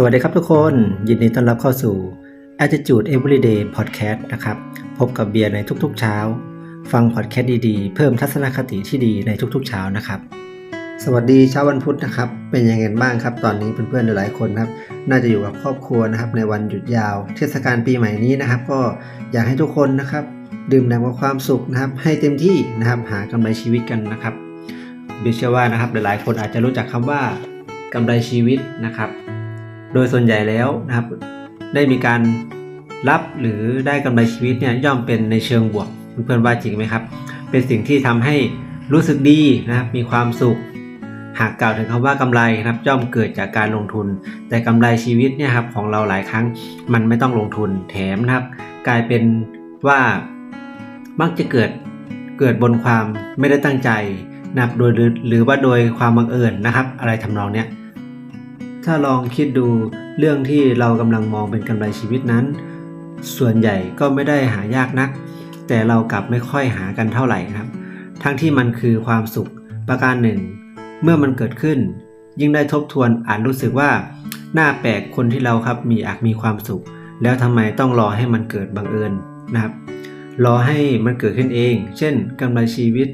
สวัสดีครับทุกคน ยินดีต้อนรับเข้าสู่ Attitude Everyday Podcast นะครับ พบกับเบียร์ในทุกๆเช้า ฟังพอดแคสต์ดีๆ เพิ่มทัศนคติที่ดีในทุกๆเช้านะครับ สวัสดีเช้าวันพุธนะครับ เป็นยังไงบ้างครับ ตอนนี้เพื่อนๆหลายคนครับ น่าจะอยู่กับครอบครัวนะครับ ในวันหยุดยาว เทศกาลปีใหม่นี้นะครับ ก็อยากให้ทุกคนนะครับ ดื่มด่ำกับความสุขนะครับ ให้เต็มที่นะครับหากำไรชีวิตกันนะครับเบียร์เชื่อว่านะครับหลายๆ คนอาจจะรู้จักคำว่ากำไรชีวิตนะครับ โดยส่วนใหญ่แล้วนะครับ ได้มีการรับหรือได้กำไรชีวิตเนี่ยย่อมเป็นในเชิงบวกเพื่อนๆว่าจริงไหมครับ เป็นสิ่งที่ทำให้รู้สึกดีนะครับมีความสุข หากกล่าวถึงคำว่ากำไรนะครับย่อมเกิดจากการลงทุน แต่กำไรชีวิตเนี่ยครับของเราหลายครั้งมันไม่ต้องลงทุนแถมนะครับ กลายเป็นว่ามักจะเกิดเกิดบนความไม่ได้ตั้งใจนะครับโดยหรือหรือว่าโดยความบังเอิญนะครับ อะไรทำนองเนี้ย ถ้าลองคิดดูเรื่องที่เรากำลังมองเป็นกำไรชีวิตนั้น ส่วนใหญ่ก็ไม่ได้หายากนัก แต่เรากลับไม่ค่อยหากันเท่าไหร่นะครับ ทั้งที่มันคือความสุขประการหนึ่ง เมื่อมันเกิดขึ้น ยิ่งได้ทบทวนอาจรู้สึกว่าหน่าแปลกคนที่เราครับมีอาจมีความสุข แล้วทำไมต้องรอให้มันเกิดบังเอิญนะครับ รอให้มันเกิดขึ้นเอง เช่นกำไรชีวิต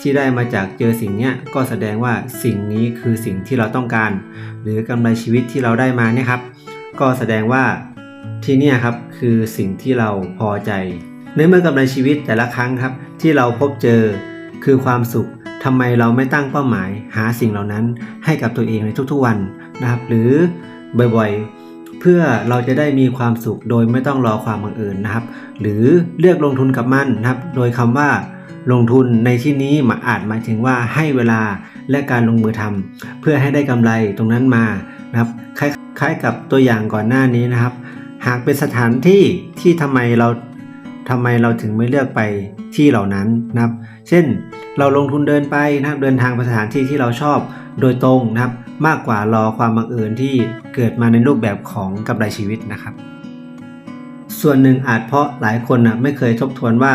ที่ได้มาจากเจอสิ่งเนี้ยก็แสดงว่าสิ่งนี้คือสิ่งที่เราต้องการ หรือกำไรชีวิตที่เราได้มาเนี่ยครับ ก็แสดงว่าที่นี่ครับคือสิ่งที่เราพอใจ ในเมื่อกำไรชีวิตแต่ละครั้งครับ ที่เราพบเจอคือความสุขทำไมเราไม่ตั้งเป้าหมาย หาสิ่งเหล่านั้นให้กับตัวเองในทุกๆวันนะครับ หรือบ่อยๆ เพื่อเราจะได้มีความสุขโดยไม่ต้องรอความบังเอิญนะครับ หรือเลือกลงทุนกับมันนะครับ โดยคำว่า ลงทุนในที่นี้มาอาจหมายถึงว่าให้เวลาและการลงมือทำเพื่อให้ได้กำไรตรงนั้นมานะครับคล้ายคล้ายกับตัวอย่างก่อนหน้านี้นะครับ หากเป็นสถานที่ที่ทำไมเราทำไมเราถึงไม่เลือกไปที่เหล่านั้นนะครับ เช่นเราลงทุนเดินไปนะครับเดินทางไปสถานที่ที่เราชอบโดยตรงนะครับ มากกว่ารอความบังเอิญที่เกิดมาในรูปแบบของกำไรชีวิตนะครับ ส่วนหนึ่งอาจเพราะหลายคนนะไม่เคยทบทวนว่า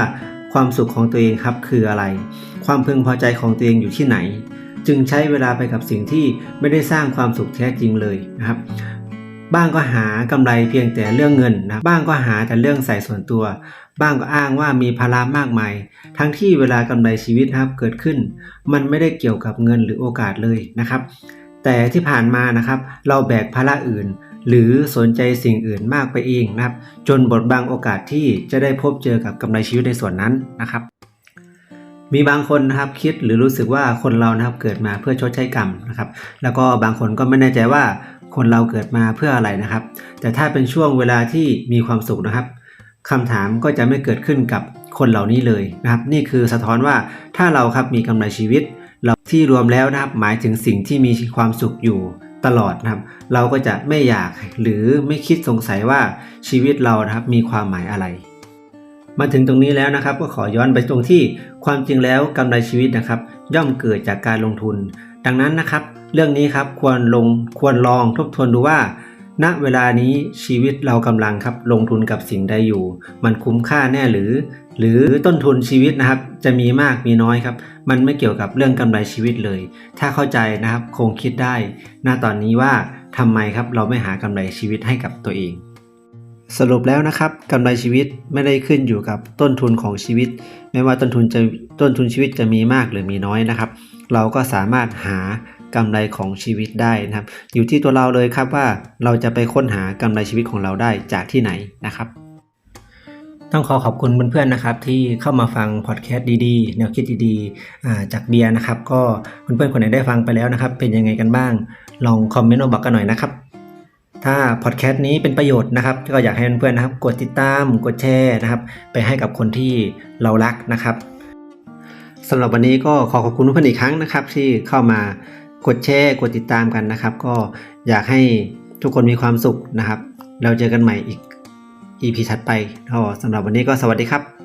ความสุขของตัวเองครับคืออะไร ความพึงพอใจของตัวเองอยู่ที่ไหน จึงใช้เวลาไปกับสิ่งที่ไม่ได้สร้างความสุขแท้จริงเลยนะครับ บ้างก็หากำไรเพียงแต่เรื่องเงินนะบ้างก็หาแต่เรื่องใส่ส่วนตัว บ้างก็อ้างว่ามีภาระมากมาย ทั้งที่เวลากำไรชีวิตนะครับเกิดขึ้น มันไม่ได้เกี่ยวกับเงินหรือโอกาสเลยนะครับ แต่ที่ผ่านมานะครับ เราแบกภาระอื่น หรือสนใจสิ่งอื่นมากไปเองนะครับ จนบดบังโอกาสที่จะได้พบเจอกับกำไรชีวิตในส่วนนั้นนะครับมีบางคนนะครับคิดหรือรู้สึกว่าคนเรานะครับเกิดมาเพื่อชดใช้กรรมนะครับ แล้วก็บางคนก็ไม่แน่ใจว่าคนเราเกิดมาเพื่ออะไรนะครับ แต่ถ้าเป็นช่วงเวลาที่มีความสุขนะครับคำถามก็จะไม่เกิดขึ้นกับคนเหล่านี้เลยนะครับ นี่คือสะท้อนว่าถ้าเราครับมีกำไรชีวิต เราที่รวมแล้วนะครับหมายถึงสิ่งที่มีความสุขอยู่ ตลอดนะครับ เราก็จะไม่อยากหรือไม่คิดสงสัยว่าชีวิตเรานะครับมีความหมายอะไร มาถึงตรงนี้แล้วนะครับ ก็ขอย้อนไปตรงที่ความจริงแล้วกำไรชีวิตนะครับ ย่อมเกิดจากการลงทุน ดังนั้นนะครับ เรื่องนี้ครับควรลงควรลองทบทวนดูว่า ณเวลานี้ชีวิตเรากำลังครับลงทุนกับสิ่งใดอยู่ มันคุ้มค่าแน่หรือ หรือต้นทุนชีวิตนะครับ จะมีมากมีน้อยครับ มันไม่เกี่ยวกับเรื่องกำไรชีวิตเลย ถ้าเข้าใจนะครับคงคิดได้ณตอนนี้ว่าทำไมครับเราไม่หากำไรชีวิตให้กับตัวเอง สรุปแล้วนะครับกำไรชีวิตไม่ได้ขึ้นอยู่กับต้นทุนของชีวิต ไม่ว่าต้นทุนจะต้นทุนชีวิตจะมีมากหรือมีน้อยนะครับ เราก็สามารถหา กำไรของชีวิตได้นะครับ อยู่ที่ตัวเราเลยครับว่าเราจะไปค้นหากำไรชีวิตของเราได้จากที่ไหนนะครับ ต้องขอขอบคุณเพื่อนๆนะครับ ที่เข้ามาฟังพอดแคสต์ดีๆ แนวคิดดีๆอ่าจากเบียร์นะครับ ก็เพื่อนๆคนไหนได้ฟังไปแล้วนะครับ เป็นยังไงกันบ้าง ลองคอมเมนต์มาบอกกันหน่อยนะครับถ้าพอดแคสต์นี้เป็นประโยชน์นะครับ ก็อยากให้เพื่อนๆนะครับ กดติดตามกดแชร์นะครับ ไปให้กับคนที่เรารักนะครับสำหรับวันนี้ก็ขอขอบคุณเพื่อนๆอีกครั้งนะครับ ที่เข้ามา กดแชร์กดติดตามกันนะครับ ก็อยากให้ทุกคนมีความสุขนะครับ เราเจอกันใหม่อีก EP ถัดไปก็สำหรับวันนี้ก็สวัสดีครับ